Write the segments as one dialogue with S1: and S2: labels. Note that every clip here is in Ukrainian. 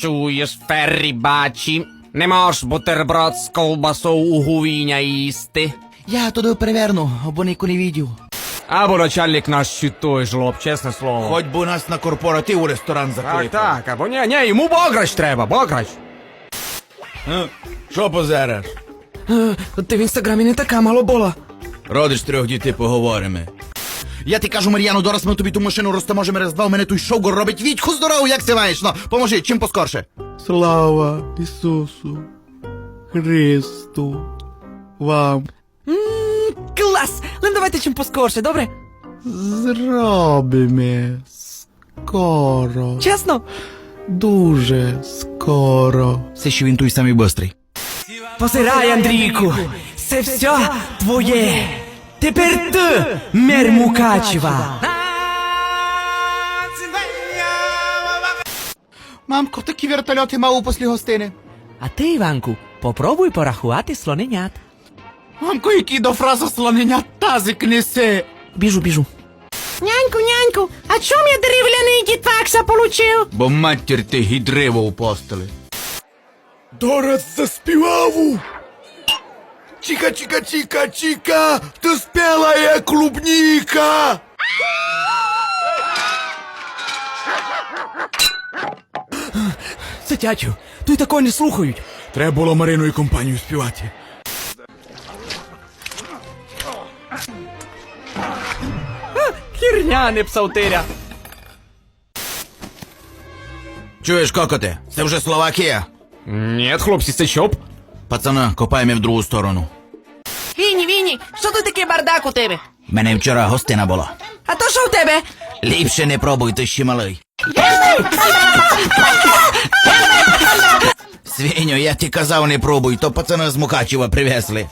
S1: Чуєш, Феррі бачі, не можеш бутерброд з ковбасою у гувіня їсти.
S2: Я туди переверну, або ніку не відів.
S1: Або начальник наш щитує жлоб, чесне слово.
S2: Хоч би нас на корпоратив у ресторан
S1: Так,
S2: закликав.
S1: так, або ні, ні, йому бограч треба, бограч.
S2: Ну, Що позереш?
S1: Ти в інстаграмі не така малобола.
S2: Родиш трьох дітей поговоримо. Я ти кажу, Мар'яну, дораз ми тобі ту машину розтаможимо раз два, у мене той шовгор робить Вітьку здорову, як це маєш, ну, поможи, чим поскорше.
S3: Слава Ісусу Христу вам
S4: Клас! Ну давайте чим поскорше, добре?
S3: зробимо скоро,
S4: Чесно?
S3: дуже скоро.
S2: Все, що він той самий бистрий.
S4: Позирай, Андрійку! Це все твоє! Тепер ти, мер Мукачева!
S2: Мамко, такі вертольоти мав у послі гостини.
S4: А ти, Іванку, попробуй порахувати слоненят.
S2: Мамко, який до фраза слонення тазик несе.
S4: Біжу, біжу.
S5: Няньку, няньку, а чом я дерев'яний дітвакса получив?
S2: Бо матір ти гідриво у постелі.
S3: Дораз заспівав! Чіка, чіка, чіка, чіка, ти спела як клубніка!
S4: Це тятю, тут такого не слухають.
S3: Треба було Марину і компанію співати.
S4: Хірня, не псалтиря.
S2: Чуєш, кокоте, це вже Словакія.
S1: Ні, хлопці, це щоб.
S2: Пацана, копаємо в другу сторону.
S5: Віні, Віні, що тут такий бардак у тебе?
S2: Мене вчора гостина була.
S5: А то що в тебе?
S2: Ліпше не пробуй, ти ще малий. Свиньо, я ти казав не пробуй, то пацана з Мукачева привезли.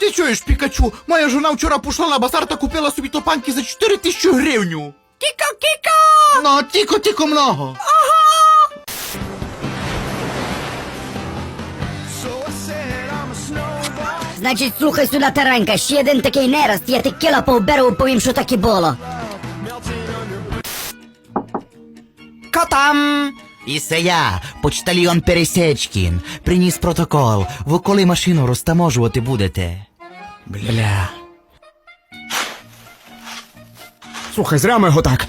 S2: Ти чуєш, Пікачу, моя жона вчора пішла на базар та купила собі топанки за 4 тисячі гривню.
S5: Кіко, кіко!
S2: Ну, тіко, тіко много.
S6: Значить, слухай сюди, таранька, ще один такий нераст, я ти кіла повберу, повім, що таке було.
S4: Котам!
S2: І це я, почтальйон Пересечкін, приніс протокол. Ви коли машину розтаможувати будете?
S4: Бля.
S1: Слухай, зря ми його так.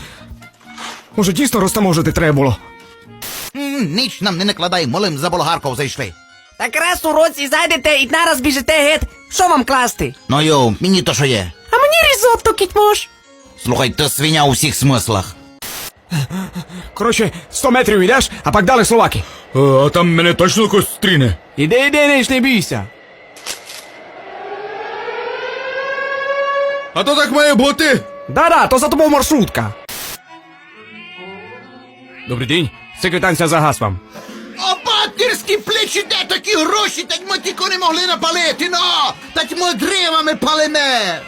S1: Може, дійсно розтаможити треба було.
S2: М, Ніч нам не накладай, молим за болгарков зайшли.
S4: Так раз у році зайдете і нараз біжите геть. Що вам класти?
S2: Ну йоу, мені то що є.
S5: А мені різотто кітьмош.
S2: Слухай, ти свиня у всіх смислах.
S1: Коротше, 100 метрів йдеш, а пак далі Словаки.
S3: А там мене точно когось стріне.
S1: Іди, іди, нич, не бійся.
S3: А то так має бути.
S1: Да-да, то за тобою маршрутка. Добрий день. Секретарця за газ вам.
S2: А батьківські плечі де такі гроші, так ми тільки не могли напалити, ну! Так ми дривами палиме!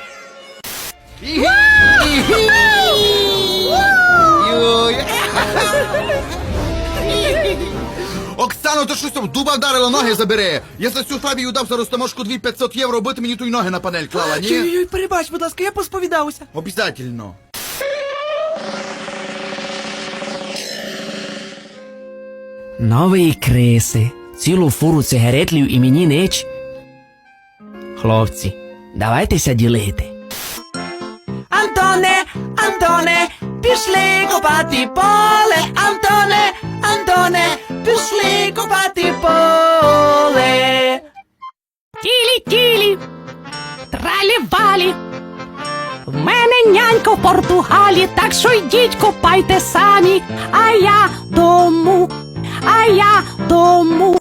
S2: Оксано, то щось там дуба вдарило, ноги забери. Я за цю фабію дав за розтаможку 2500 євро, бо ти мені ту й ноги на панель клала, ні?
S4: Ой-ой, перебач, будь ласка, я посповідався.
S2: Обязательно.
S4: Нові криси, цілу фуру цигаретлів і мені нич. Хлопці, давайтеся ділити. Антоне, Антоне, пішли копати поле. Антоне, Антоне, пішли копати поле.
S5: Тілі, тілі, тралі-валі. В мене нянька в Португалі, так що йдіть копайте самі, а я дому, а я дому.